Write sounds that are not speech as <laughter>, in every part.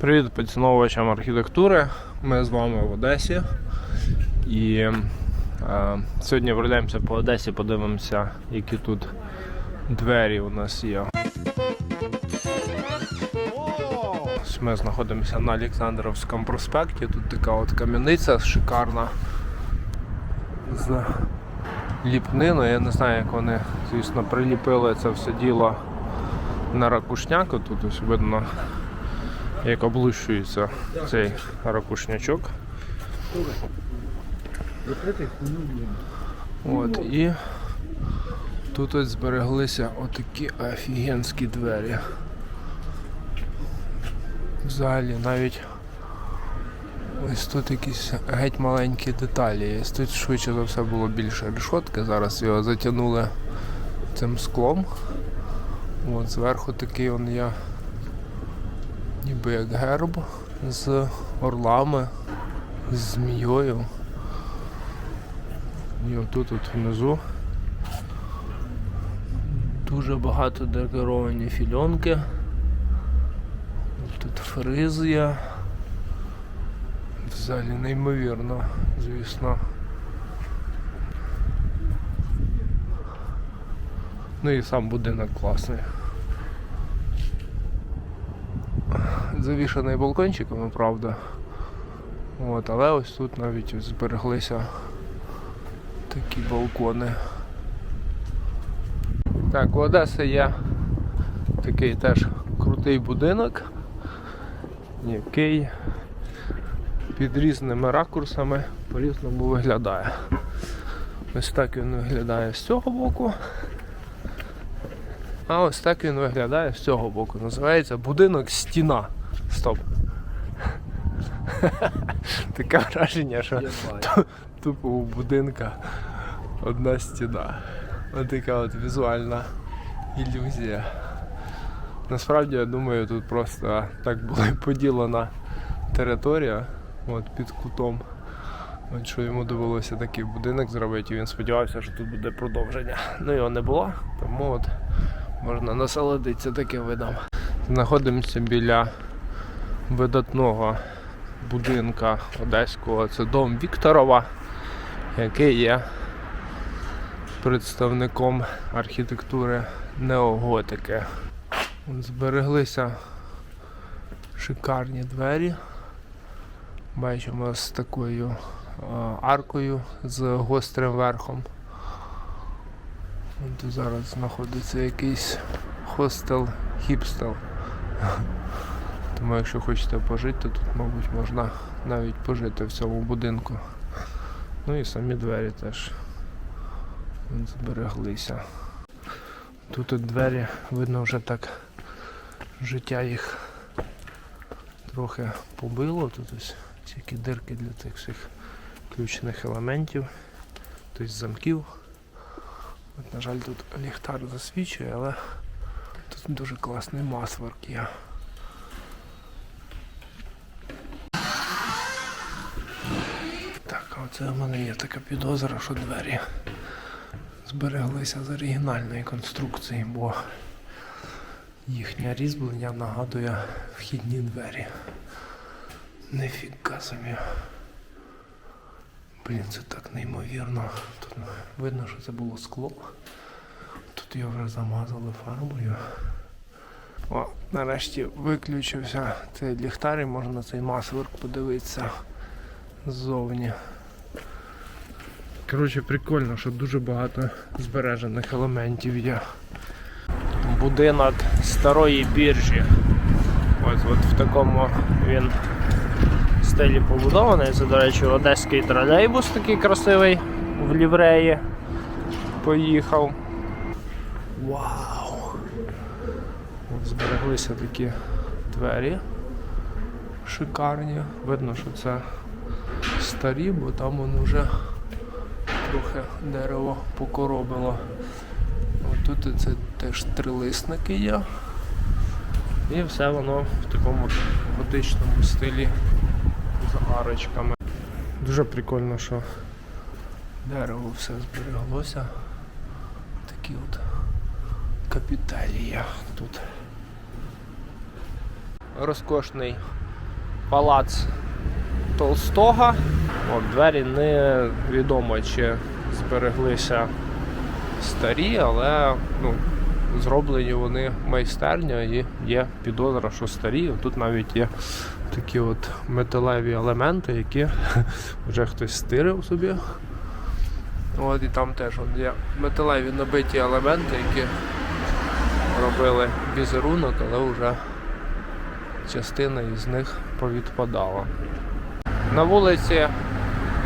Привіт поціновувачам архітектури. Ми з вами в Одесі. І е, сьогодні пройдемося по Одесі, подивимося, які тут двері у нас є. Ми знаходимося на Олександровському проспекті. Тут така от кам'яниця шикарна з ліпниною. Я не знаю, як вони, звісно, приліпили це все діло на ракушняку. Тут ось видно як облущується цей ракушнячок. От, і тут ось збереглися отакі офігенські двері. Взагалі навіть ось тут якісь геть маленькі деталі. Тут швидше за все було більше решотки, зараз його затягнули цим склом. От зверху такий он є ніби як герб з орлами, з змією. І отут от внизу дуже багато декоровані фільонки. Тут фриз є. Взагалі неймовірно, звісно. Ну і сам будинок класний. Завішаний балкончиками, правда. От, але ось тут навіть збереглися такі балкони. Так, у Одеси є такий теж крутий будинок, який під різними ракурсами по-різному виглядає. Ось так він виглядає з цього боку. А ось так він виглядає з цього боку. Називається будинок стіна. Стоп. <laughs> Таке враження, що ту- тупо у будинка одна стіна. Ось така от візуальна ілюзія. Насправді, я думаю, тут просто так була поділена територія от, під кутом. От що йому довелося такий будинок зробити, і він сподівався, що тут буде продовження. Ну його не було, тому от можна насолодитися таким видом. Знаходимося біля видатного будинка одеського. Це дом Вікторова, який є представником архітектури неоготики. Збереглися шикарні двері. Бачимо з такою аркою з гострим верхом. Тут зараз знаходиться якийсь хостел хіпстел. Тому якщо хочете пожити, то тут, мабуть, можна навіть пожити в цьому будинку. Ну і самі двері теж збереглися. Тут от двері, видно, вже так життя їх трохи побило. Тут ось всякі дирки для тих всіх ключних елементів, тобто замків. От, на жаль, тут ліхтар засвічує, але тут дуже класний масворк є. Оце в мене є така підозра, що двері збереглися з оригінальної конструкції, бо їхнє різьблення нагадує вхідні двері. Нефіга собі. Блін, це так неймовірно. Тут видно, що це було скло. Тут його вже замазали фарбою. О, нарешті виключився цей ліхтар і можна на цей масворк подивитися ззовні. Коротше, прикольно, що дуже багато збережених елементів є. Будинок старої біржі. Ось от в такому він стилі побудований. Це, до речі, одеський тролейбус такий красивий в лівреї. Поїхав. Вау! От збереглися такі двері шикарні. Видно, що це старі, бо там воно вже трохи дерево покоробило. Тут це теж трилисники є. І все воно в такому готичному стилі з арочками. Дуже прикольно, що дерево все збереглося. Такі от капіталія тут. Розкошний палац Толстого. От, двері невідомо, чи збереглися старі, але ну, зроблені вони майстерня і є підозра, що старі. Тут навіть є такі от металеві елементи, які <laughs> вже хтось стирив собі. От і там теж от є металеві набиті елементи, які робили візерунок, але вже частина із них повідпадала. На вулиці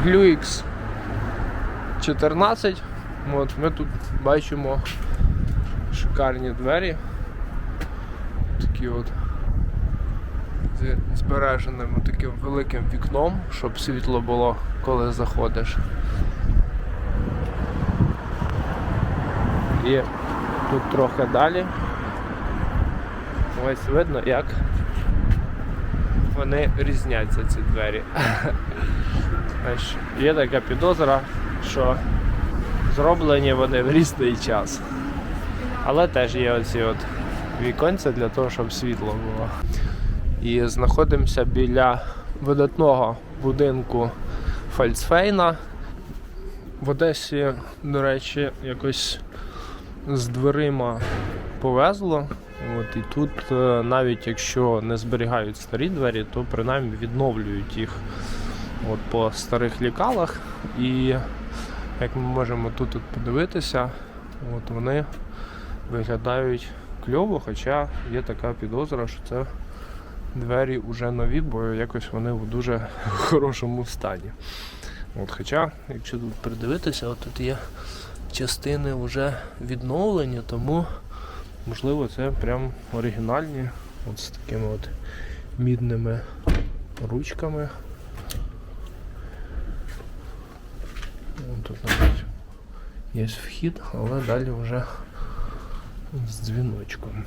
Глюікс 14. От ми тут бачимо шикарні двері. Такі от зі збереженим таким великим вікном, щоб світло було, коли заходиш. І тут трохи далі. Ось видно, як вони різняться, ці двері. Є така підозра, що зроблені вони в різний час. Але теж є оці от віконця для того, щоб світло було. І знаходимося біля видатного будинку Фальцфейна. В Одесі, до речі, якось з дверима повезло. От, і тут, е, навіть якщо не зберігають старі двері, то принаймні відновлюють їх от, по старих лікалах. І як ми можемо тут от подивитися, от вони виглядають кльово, хоча є така підозра, що це двері вже нові, бо якось вони в дуже <laughs> хорошому стані. От, хоча, якщо тут придивитися, от тут є частини вже відновлені, тому можливо це прям оригінальні, от з такими от мідними ручками. Тут навіть є вхід, але далі вже з дзвіночком.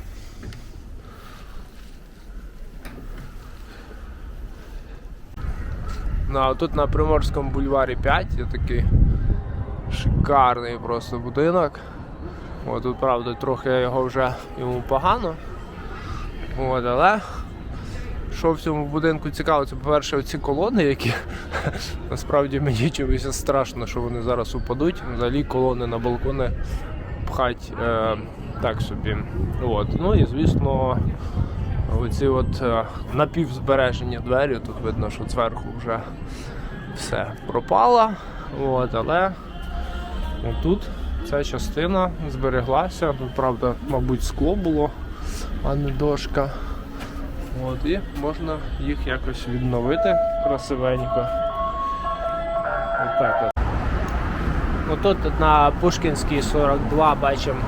Ну, а тут на Приморському бульварі 5 є такий шикарний просто будинок. О, тут, правда, трохи його вже йому погано. От, але що в цьому будинку цікаво, це, по-перше, оці колони, які <laughs> насправді мені чомусь страшно, що вони зараз упадуть. Взагалі колони на балкони пхать е, так собі. От. Ну і звісно, оці от е, напівзбережені двері, тут видно, що зверху вже все пропало. От, але отут ця частина збереглася. Правда, мабуть, скло було, а не дошка. От, і можна їх якось відновити красивенько. Отак от. Ну, тут на Пушкінській 42 бачимо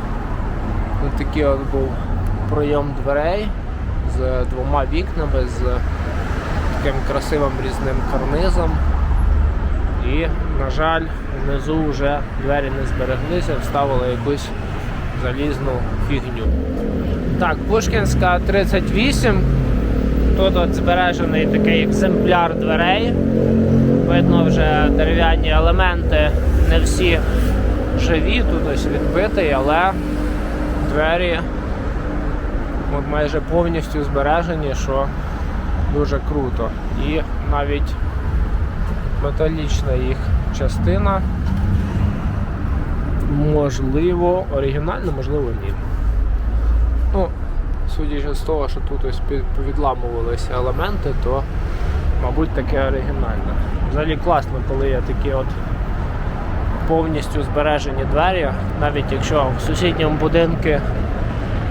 такий от був пройом дверей з двома вікнами, з таким красивим різним карнизом. І, на жаль, внизу вже двері не збереглися, вставили якусь залізну фігню. Так, Пушкінська 38. Тут от збережений такий екземпляр дверей. Видно вже дерев'яні елементи, не всі живі, тут ось відбитий, але двері майже повністю збережені, що дуже круто. І навіть металічна їх частина. Можливо, оригінальна, можливо, ні. Ну, судячи з того, що тут ось повідламувалися елементи, то, мабуть, таке оригінальне. Взагалі класно, коли є такі от повністю збережені двері, навіть якщо в сусідньому будинку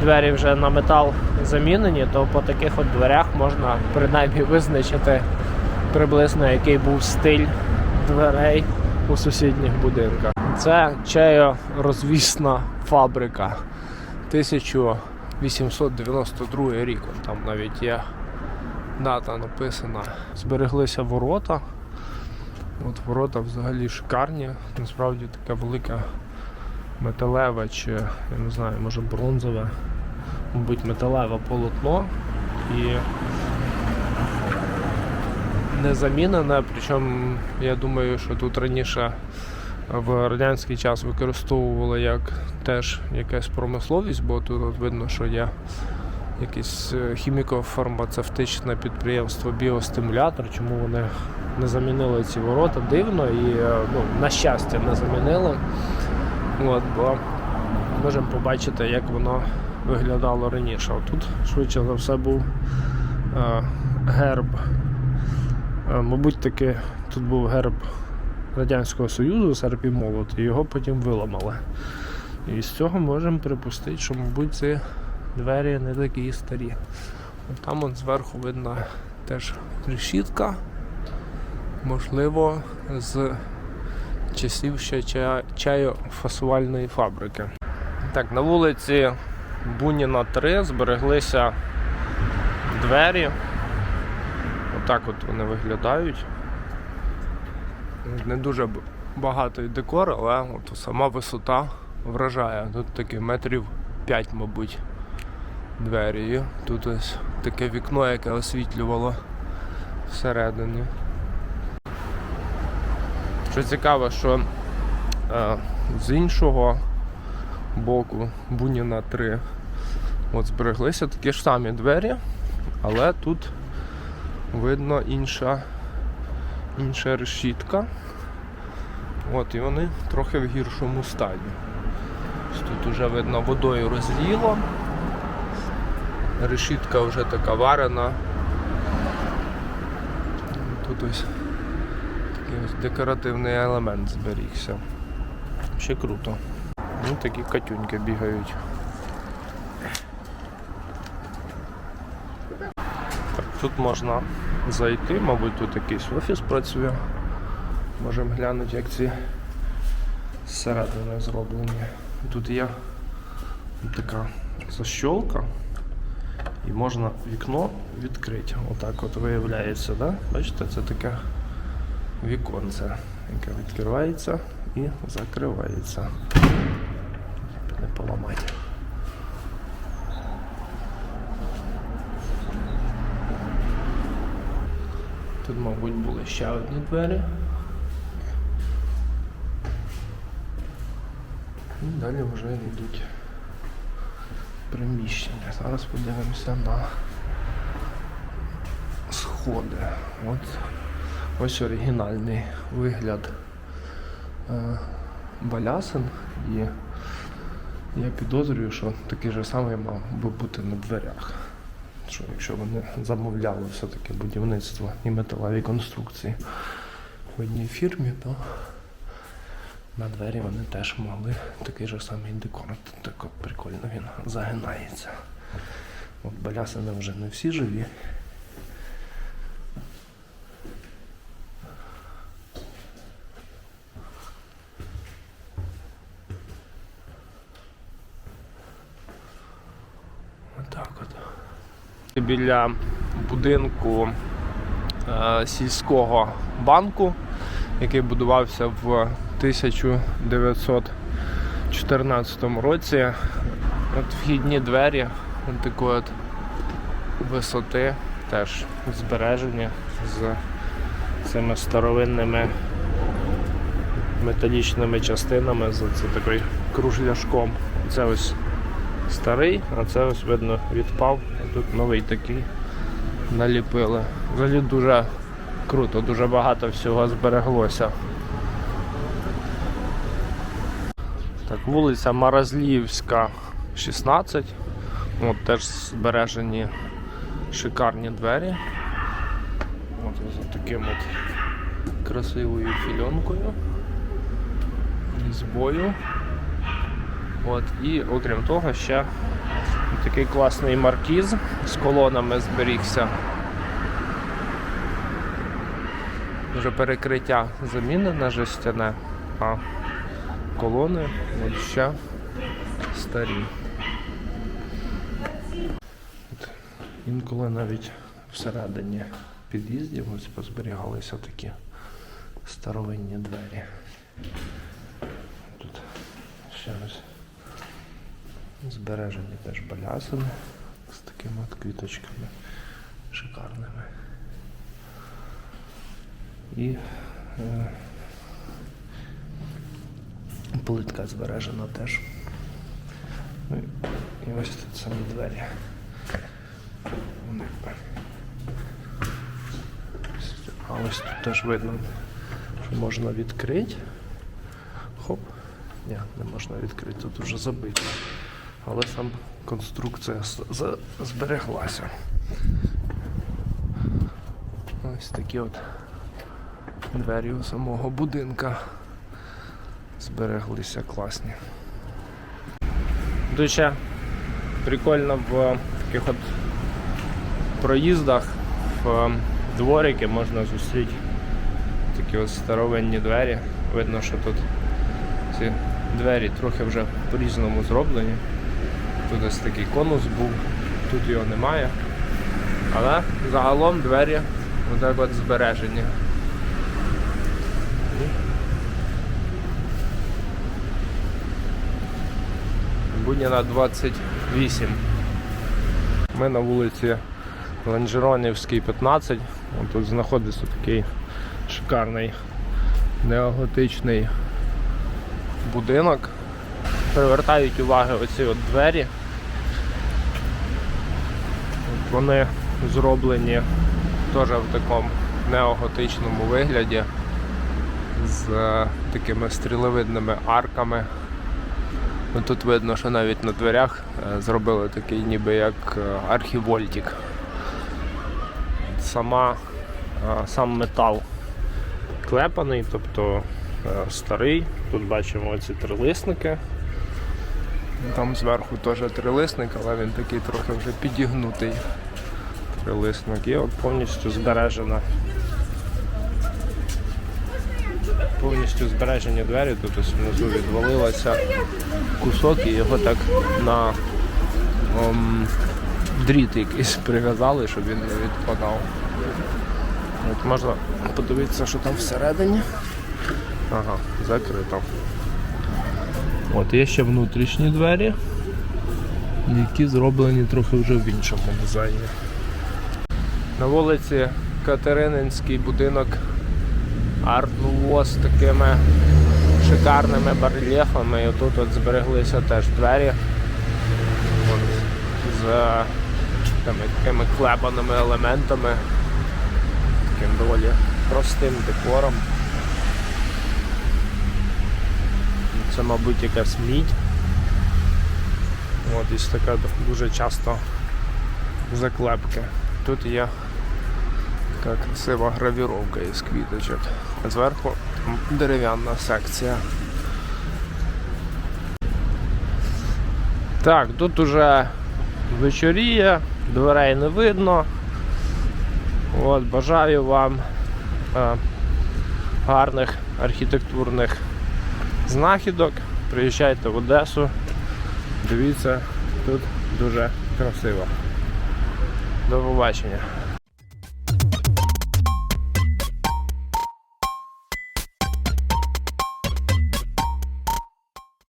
двері вже на метал замінені, то по таких от дверях можна принаймні визначити приблизно який був стиль дверей у сусідніх будинках. Це чайорозвісна фабрика 1892 рік. Там навіть є дата написана. Збереглися ворота. От ворота взагалі шикарні. Насправді таке велике металеве чи я не знаю, може бронзове, мабуть, металеве полотно і не замінене. Причому я думаю, що тут раніше в радянський час використовували як теж якась промисловість, бо тут от видно, що є якесь е, хіміко-фармацевтичне підприємство Біостимулятор. Чому вони не замінили ці ворота? Дивно і е, ну, на щастя не замінили. От, бо можемо побачити, як воно виглядало раніше. Тут, швидше за все, був е, герб. Е, мабуть, таки тут був герб Радянського Союзу, серп і молот, і його потім виламали. І з цього можемо припустити, що, мабуть, ці двері не такі старі. Там от зверху видно теж решітка. Можливо, з часів ще ча- чайофасувальної фабрики. Так, на вулиці Буніна 3 збереглися двері. Отак от вони виглядають. Не дуже б- багатий декор, але от сама висота вражає. Тут таки метрів 5, мабуть, двері. І тут ось таке вікно, яке освітлювало всередині. Що цікаво, що е, з іншого боку Буніна 3 от збереглися такі ж самі двері, але тут видно інша, інша решітка. От, і вони трохи в гіршому стані. Тут вже видно водою розліло. Решітка вже така варена. Тут ось такий ось декоративний елемент зберігся. Ще круто. Ну такі катюньки бігають. Так, тут можна зайти, мабуть, тут якийсь офіс працює. Можемо глянути, як ці зсередини зроблені. Тут є така защолка і можна вікно відкрити. Отак от виявляється, да? бачите, це таке віконце, яке відкривається і закривається. Не поламати. Тут, мабуть, були ще одні двері. І далі вже йдуть приміщення. Зараз подивимося на сходи. От ось оригінальний вигляд е, балясин і я підозрюю, що такий же самий мав би бути на дверях. Що якщо вони замовляли все-таки будівництво і металеві конструкції в одній фірмі, то на двері вони теж могли такий же самий декор. Так прикольно він загинається. От балясини вже не всі живі. Отак от. Біля будинку е, сільського банку, який будувався в 1914 році. От вхідні двері такої от висоти теж збережені з цими старовинними металічними частинами, з такий кружляшком. Це ось старий, а це ось видно відпав, тут новий такий наліпили. Взагалі дуже круто, дуже багато всього збереглося. Так, вулиця Маразліївська, 16. От теж збережені шикарні двері. От за таким от красивою фільонкою, різьбою. От, і окрім того, ще такий класний маркіз з колонами зберігся. Вже перекриття замінене жестяне, а колони от ще старі. От, інколи навіть всередині під'їздів ось позберігалися такі старовинні двері. Тут ще ось збережені теж балясини з такими от квіточками шикарними. І е, плитка збережена теж. Ну, і ось тут самі двері. Вони. А ось тут теж видно, що можна відкрити. Хоп. Ні, не можна відкрити, тут вже забито. Але сам конструкція збереглася. Ось такі от двері у самого будинка збереглися класні. Дуже прикольно в таких от проїздах в дворики можна зустріти такі от старовинні двері. Видно, що тут ці двері трохи вже по-різному зроблені. Тут ось такий конус був, тут його немає. Але загалом двері отак от збережені. Буніна 28. Ми на вулиці Ланжеронівській, 15. От тут знаходиться такий шикарний неоготичний будинок. Привертають уваги оці от двері. Вони зроблені теж в такому неоготичному вигляді з е, такими стріловидними арками. Ну, Тут видно, що навіть на дверях е, зробили такий ніби як е, архівольтик. Сама, сам метал клепаний, тобто старий. Тут бачимо ці трилисники. Там зверху теж трилисник, але він такий трохи вже підігнутий трилисник. І от повністю збережена. Повністю збережені двері, тут ось внизу відвалилося кусок і його так на ом, дріт якийсь прив'язали, щоб він не відпадав. От можна подивитися, що там всередині. Ага, закрито. От є ще внутрішні двері, які зроблені трохи вже в іншому дизайні. На вулиці Катерининський будинок арт-нуво з такими шикарними барельєфами. І тут от збереглися теж двері от, з такими, такими клепаними елементами, таким доволі простим декором. Це, мабуть, якась мідь. От, і така дуже часто заклепки. Тут є така красива гравіровка із квіточок. Зверху дерев'яна секція. Так, тут уже вечоріє, дверей не видно. От, бажаю вам е, гарних архітектурних знахідок. Приїжджайте в Одесу. Дивіться, тут дуже красиво. До побачення.